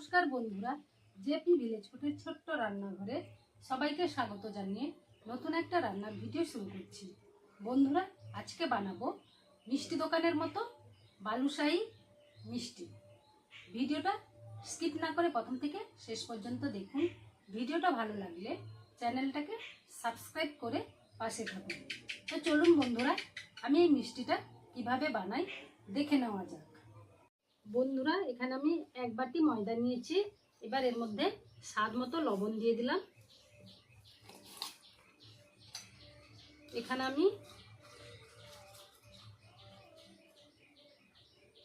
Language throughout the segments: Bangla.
নমস্কার বন্ধুরা, জেপি ভিলেজ ফুটের ছোট্ট রান্নাঘরে সবাইকে স্বাগত জানিয়ে নতুন একটা রান্নার ভিডিও শুরু করছি। বন্ধুরা, আজকে বানাবো মিষ্টি দোকানের মতো বালুশাহী মিষ্টি। ভিডিওটা স্কিপ না করে প্রথম থেকে শেষ পর্যন্ত দেখুন। ভিডিওটা ভালো লাগলে চ্যানেলটাকে সাবস্ক্রাইব করে পাশে থাকুন। তো চলুন বন্ধুরা, আমি এই মিষ্টিটা কীভাবে বানাই দেখে নেওয়া যাক। বন্ধুরা, এখানে আমি এক বাটি ময়দা নিয়েছি। এবার এর মধ্যে স্বাদ মতো লবণ দিয়ে দিলাম। এখানে আমি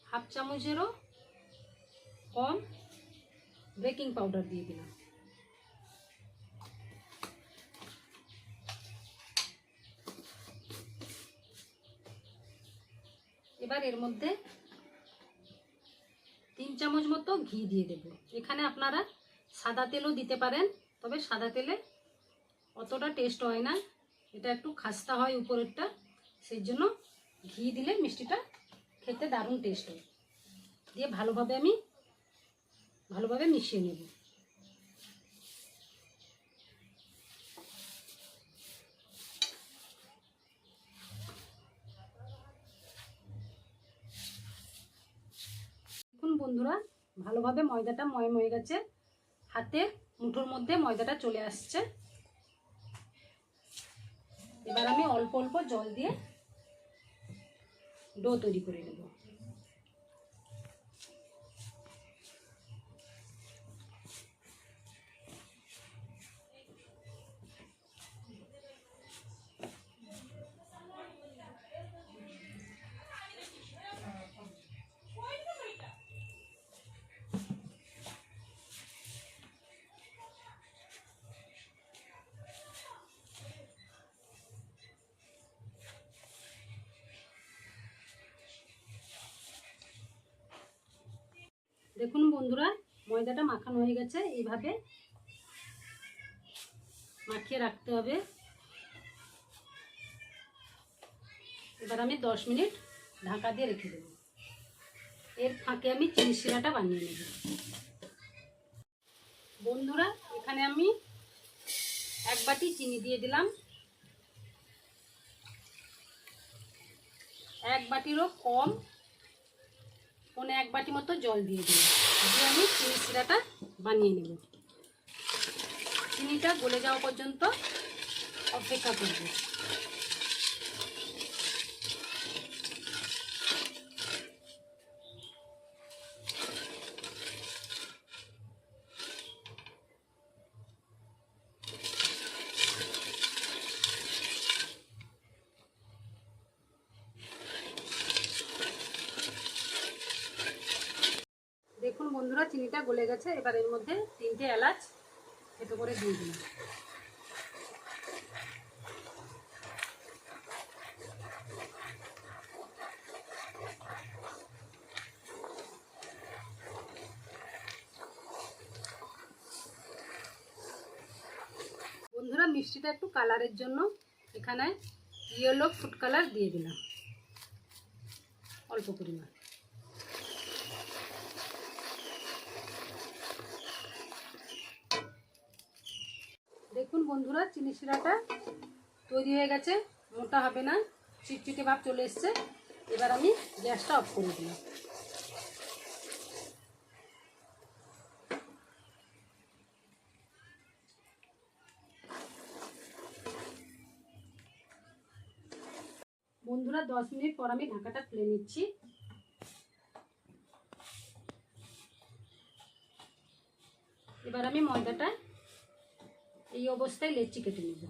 হাফ চামচেরও কম বেকিং পাউডার দিয়ে দিলাম। এবার এর মধ্যে তিন চামচ মতো ঘি দিয়ে দেব। এখানে আপনারা সাদা তেলও দিতে পারেন, তবে সাদা তেলে অতটা টেস্ট হয় না। এটা একটু খাস্তা হয় উপরেরটা, সেই জন্য ঘি দিলে মিষ্টিটা খেতে দারুণ টেস্ট হয়। দিয়ে ভালোভাবে আমি, ভালোভাবে মিশিয়ে নেব। বন্ধুরা, ভালোভাবে ময়দাটা ময় ময়ে গেছে। হাতে মুঠোর মধ্যে ময়দাটা চলে আসছে। এবার আমি অল্প অল্প জল দিয়ে ডো তৈরি করে নেব। দেখুন বন্ধুরা, ময়দাটা মাখানো হয়ে গেছে, এইভাবে মাখিয়ে রাখতে হবে। এবার আমি দশ মিনিট ঢাকা দিয়ে রেখে দেবো। এর ফাঁকে আমি চিনি শিরাটা বানিয়ে নেব। বন্ধুরা, এখানে আমি এক বাটি চিনি দিয়ে দিলাম। এক বাটিরও কম পনে এক বাটি মতো জল দিয়ে দিলাম। দিয়ে আমি চিনি শিরাটা বানিয়ে নেব। চিনিটা গলে যাওয়া পর্যন্ত অপেক্ষা করব দেখুন বন্ধুরা, চিনিটা গলে গেছে। এবার এর মধ্যে তিনটে এলাচ থেতো করে দিয়ে দিলাম। বন্ধুরা, মিষ্টিটা একটু কালারের জন্য এখানে ইয়েলো ফুড কালার দিয়ে দিলাম। অল্প পরিমাণ দেখুন বন্ধুরা, চিনি শিরাটা তৈরি হয়ে গেছে। মোটা হবে না, চিটচিটে ভাব চলে এসছে। এবার আমি গ্যাসটা অফ করে দিলাম। বন্ধুরা, দশ মিনিট পর আমি ঢাকাটা খুলে নিচ্ছি। এবার আমি ময়দাটা এই অবস্থায় লেচি কেটে নেব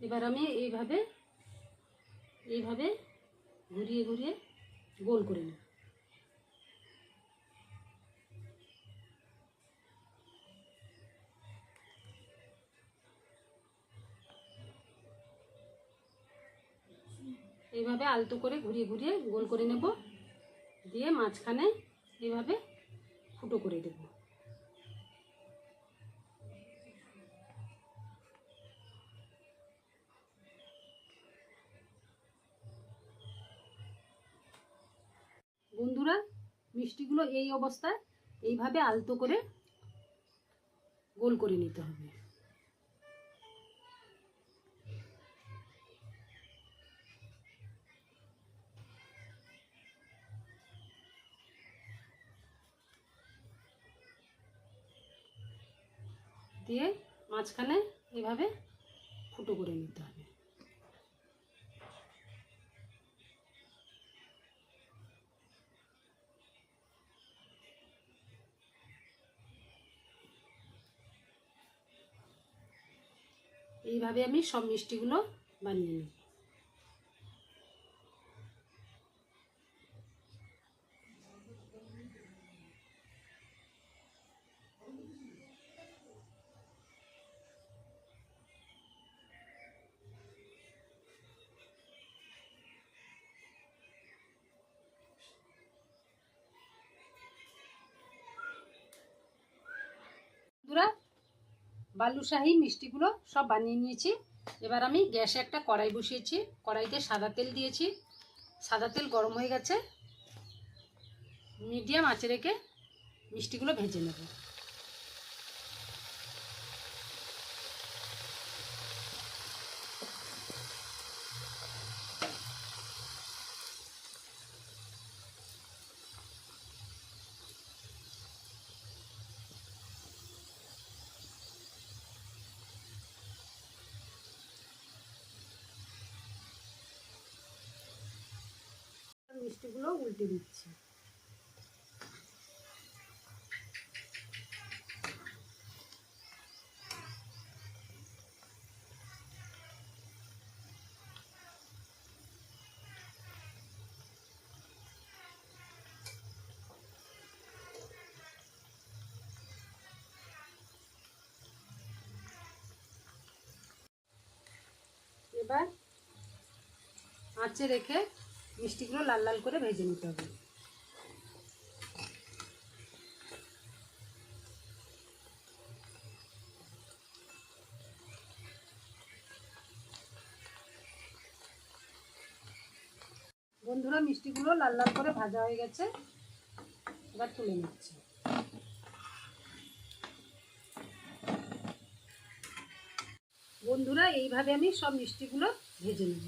এবার আমি এইভাবে এইভাবে ঘুরিয়ে ঘুরিয়ে গোল করে নিই এইভাবে আলতো করে ঘুরিয়ে ঘুরিয়ে গোল করে নেব। দিয়ে মাঝখানে এইভাবে ফুটো করে দেবো। বন্ধুরা, মিষ্টিগুলো এই অবস্থায় এইভাবে আলতো করে গোল করে নিতে হবে। দিয়ে মাঝখানে এভাবে ফুটো করে নিতে হবে। এইভাবে আমি সব মিষ্টিগুলো বানিয়ে নিই। বালুশাহী মিষ্টিগুলো সব বানিয়ে নিয়েছি। এবার আমি গ্যাসে একটা কড়াই বসিয়েছি। কড়াইতে সাদা তেল দিয়েছি। সাদা তেল গরম হয়ে গেছে। মিডিয়াম আঁচে রেখে মিষ্টিগুলো ভেজে নেব। মিষ্টিগুলো উল্টে দিচ্ছি। এবার আঁচে রেখে মিষ্টিগুলো লাল লাল করে ভেজে নিতে হবে। বন্ধুরা, মিষ্টিগুলো লাল লাল করে ভাজা হয়ে গেছে। এবার তুলে নিচ্ছি। বন্ধুরা, এইভাবে আমি সব মিষ্টিগুলো ভেজে নেব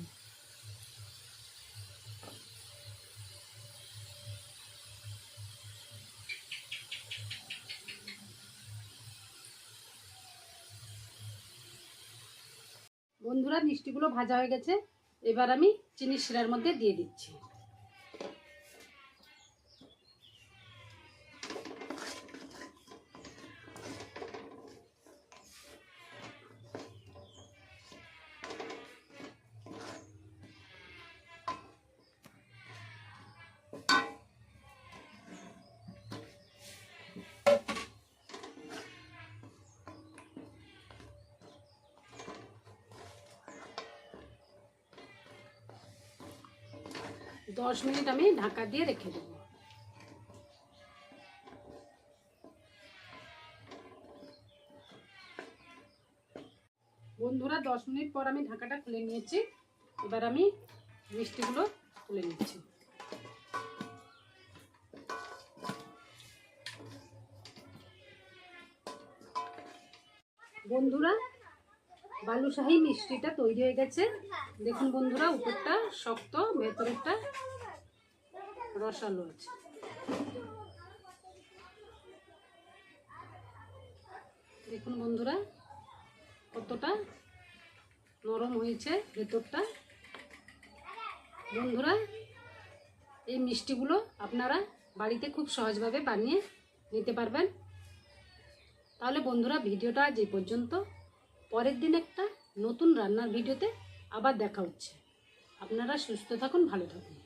বন্ধুরা মিষ্টিগুলো ভাজা হয়ে গেছে। এবার আমি চিনি শিরার মধ্যে দিয়ে দিচ্ছি। দশ মিনিট আমি ঢাকা দিয়ে রেখে দেবো। বন্ধুরা, দশ মিনিট পর আমি ঢাকাটা খুলে নিয়েছি। এবার আমি মিষ্টিগুলো তুলে নিচ্ছি। বন্ধুরা বালুশাহী মিষ্টিটা তৈরি হয়ে গেছে। দেখুন বন্ধুরা, উপরটা শক্ত ভেতরেরটা রসালো আছে। দেখুন বন্ধুরা, কতটা নরম হয়েছে ভেতরটা। বন্ধুরা, এই মিষ্টিগুলো আপনারা বাড়িতে খুব সহজভাবে বানিয়ে নিতে পারবেন। তাহলে বন্ধুরা, ভিডিওটা আজ এই পর্যন্ত। পরের দিন একটা নতুন রান্নার ভিডিওতে আবার দেখা হচ্ছে। আপনারা সুস্থ থাকুন ভালো থাকুন।